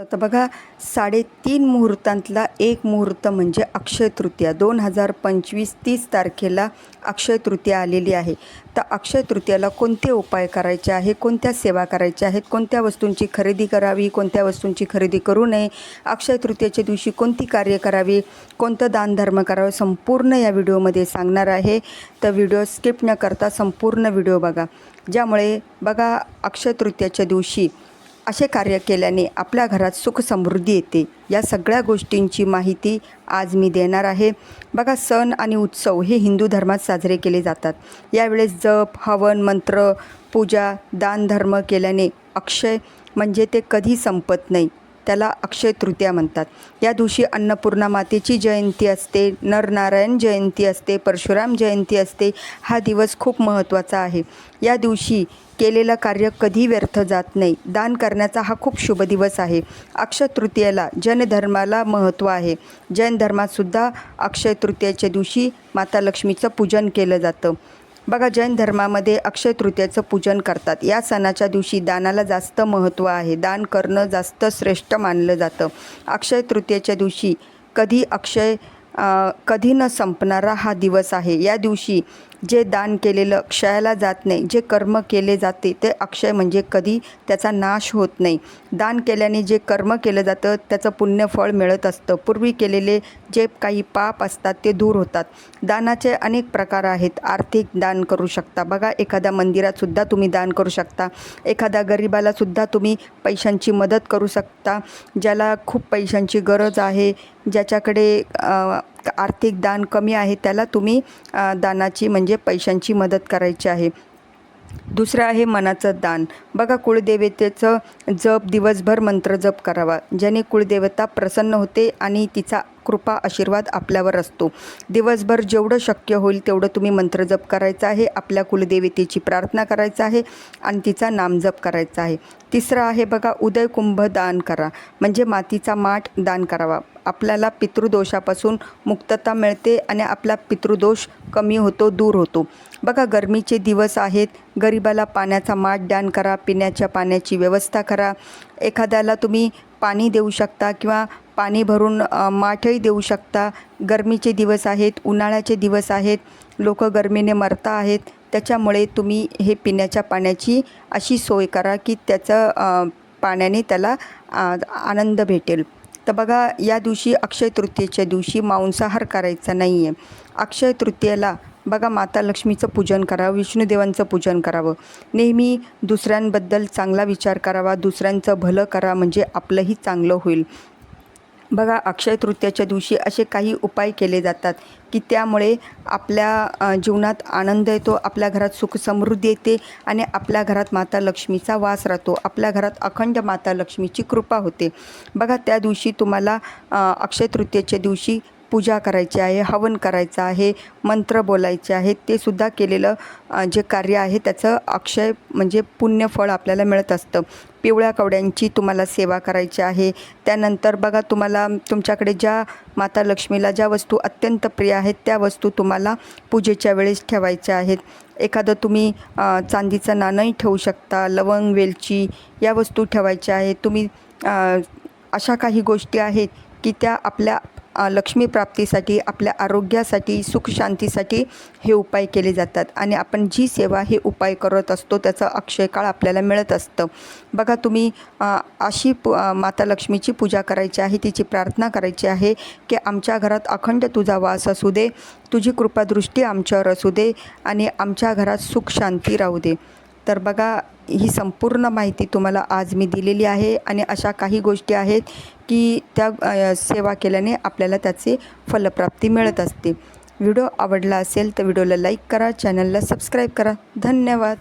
तर बघा साडेतीन मुहूर्तांतला एक मुहूर्त म्हणजे अक्षय तृतीया. दोन हजार पंचवीस तीस तारखेला अक्षय तृतीया आलेली आहे. तर अक्षय तृतीयाला कोणते उपाय करायचे आहे? कोणत्या सेवा करायच्या आहेत? कोणत्या वस्तूंची खरेदी करावी? कोणत्या वस्तूंची खरेदी करू नये? अक्षय तृतीयाच्या दिवशी कोणती कार्य करावी? कोणतं दानधर्म करावं? संपूर्ण या व्हिडिओमध्ये सांगणार आहे. तर व्हिडिओ स्किप न करता संपूर्ण व्हिडिओ बघा. ज्यामुळे बघा अक्षय तृतीयाच्या दिवशी असे कार्य केल्याने आपल्या घरात सुख समृद्धी येते. या सगळ्या गोष्टींची माहिती आज मी देणार आहे. बघा सण आणि उत्सव हे हिंदू धर्मात साजरे केले जातात. यावेळेस जप हवन मंत्र पूजा दानधर्म केल्याने अक्षय म्हणजे ते कधी संपत नाही. त्याला अक्षय तृतीया म्हणतात. या दिवशी अन्नपूर्णा मातेची जयंती असते नरनारायण जयंती असते परशुराम जयंती असते हा दिवस खूप महत्त्वाचा आहे. या दिवशी केलेलं कार्य कधी व्यर्थ जात नाही. दान करण्याचा हा खूप शुभ दिवस आहे. अक्षय तृतीयेला जैन धर्माला महत्त्व आहे. जैन धर्मातसुद्धा अक्षय तृतीयेच्या दिवशी माता लक्ष्मीचं पूजन केलं जातं. बघा जैन धर्मामध्ये अक्षय तृतीयाचं पूजन करतात. या सणाच्या दिवशी दानाला जास्त महत्त्व आहे. दान करणं जास्त श्रेष्ठ मानलं जातं. अक्षय तृतीयेच्या दिवशी कधी अक्षय कधी न संपणारा हा दिवस आहे. या दिवशी जे दान केलेलं क्षयाला जात नाही जे कर्म केले जाते ते अक्षय म्हणजे कधी त्याचा नाश होत नाही. दान केल्याने जे कर्म केलं जातं त्याचं पुण्यफळ मिळत असतं. पूर्वी केलेले जे काही पाप असतात ते दूर होतात. दानाचे अनेक प्रकार आहेत. आर्थिक दान करू शकता. बघा एखाद्या मंदिरातसुद्धा तुम्ही दान करू शकता. एखाद्या गरिबालासुद्धा तुम्ही पैशांची मदत करू शकता. ज्याला खूप पैशांची गरज आहे ज्याच्याकडे आर्थिक दान कमी आहे त्याला तुम्ही दानाची म्हणजे पैशांची मदत करायची आहे. दुसरं आहे मनाचं दान. बघा कुळदेवतेचं जप दिवसभर मंत्र जप करावा ज्याने कुळदेवता प्रसन्न होते आणि तिचा कृपा आशीर्वाद आपल्यावर असतो. दिवसभर जेवढं शक्य होईल तेवढं तुम्ही मंत्र जप करायचं आहे आपल्या कुलदेवतेची प्रार्थना करायचं आहे आणि तिचा नामजप करायचा आहे. तिसरं आहे बघा उदय कुंभ दान करा. म्हणजे मातीचा माठ दान करावा. आपल्याला पितृदोषापासून मुक्तता मिळते आणि आपला पितृदोष कमी होतो दूर होतो. बघा गरमीचे दिवस आहेत. गरिबाला पाण्याचा माठ दान करा पिण्याच्या पाण्याची व्यवस्था करा. एखाद्याला तुम्ही पाणी देऊ शकता किंवा पाणी भरून माठही देऊ शकता. गरमीचे दिवस आहेत उन्हाळ्याचे दिवस आहेत लोक गरमीने मरता आहेत. त्याच्यामुळे तुम्ही हे पिण्याच्या पाण्याची अशी सोय करा की त्याचं पाण्याने त्याला आ, आनंद भेटेल. तर बघा या दिवशी अक्षय तृतीयेच्या दिवशी मांसाहार करायचा नाही आहे अक्षय तृतीयेला बघा माता लक्ष्मीचं पूजन करावं विष्णुदेवांचं पूजन करावं. नेहमी दुसऱ्यांबद्दल चांगला विचार करावा दुसऱ्यांचं भलं करा म्हणजे आपलंही चांगलं होईल. बघा अक्षय तृतीयाच्या दिवशी असे काही उपाय केले जातात की त्यामुळे आपल्या जीवनात आनंद येतो आपल्या घरात सुख समृद्धी येते आणि आपल्या घरात माता लक्ष्मीचा वास राहतो. आपल्या घरात अखंड माता लक्ष्मीची कृपा होते. बघा त्या दिवशी तुम्हाला अक्षय तृतीयेच्या दिवशी पूजा करायची आहे हवन करायचं आहे मंत्र बोलायचे आहेत ते सुद्धा केलेलं जे कार्य आहे त्याचं अक्षय म्हणजे पुण्यफळ आपल्याला मिळत असतं. पिवळ्या कवड्यांची तुम्हाला सेवा करायची आहे. त्यानंतर बघा तुम्हाला तुमच्याकडे ज्या माता लक्ष्मीला ज्या वस्तू अत्यंत प्रिय आहेत त्या वस्तू तुम्हाला पूजेच्या वेळेस ठेवायच्या आहेत. एखादं तुम्ही चांदीचं नाणंही ठेवू शकता लवंग वेलची या वस्तू ठेवायच्या आहेत. तुम्ही अशा काही गोष्टी आहेत की त्या आपल्या लक्ष्मीप्राप्तीसाठी लक्ष्मी प्राप्तीसाठी आपल्या आरोग्यासाठी सुखशांतीसाठी हे उपाय केले जातात. आणि आपण जी सेवा हे उपाय करत असतो त्याचं अक्षयकाळ आपल्याला मिळत असतं. बघा तुम्ही अशी पू माता लक्ष्मीची पूजा करायची आहे तिची प्रार्थना करायची आहे की आमच्या घरात अखंड तुझा वास असू दे तुझी कृपादृष्टी आमच्यावर असू दे आणि आमच्या घरात सुख शांती राहू दे. तर बघा ही संपूर्ण माहिती तुम्हाला आज मी दिलेली आहे आणि अशा काही गोष्टी आहेत की त्या सेवा केल्याने आपल्याला त्याचे फलप्राप्ती मिळत असते. व्हिडिओ आवडला असेल तर व्हिडिओला लाईक करा चॅनलला सबस्क्राईब करा. धन्यवाद.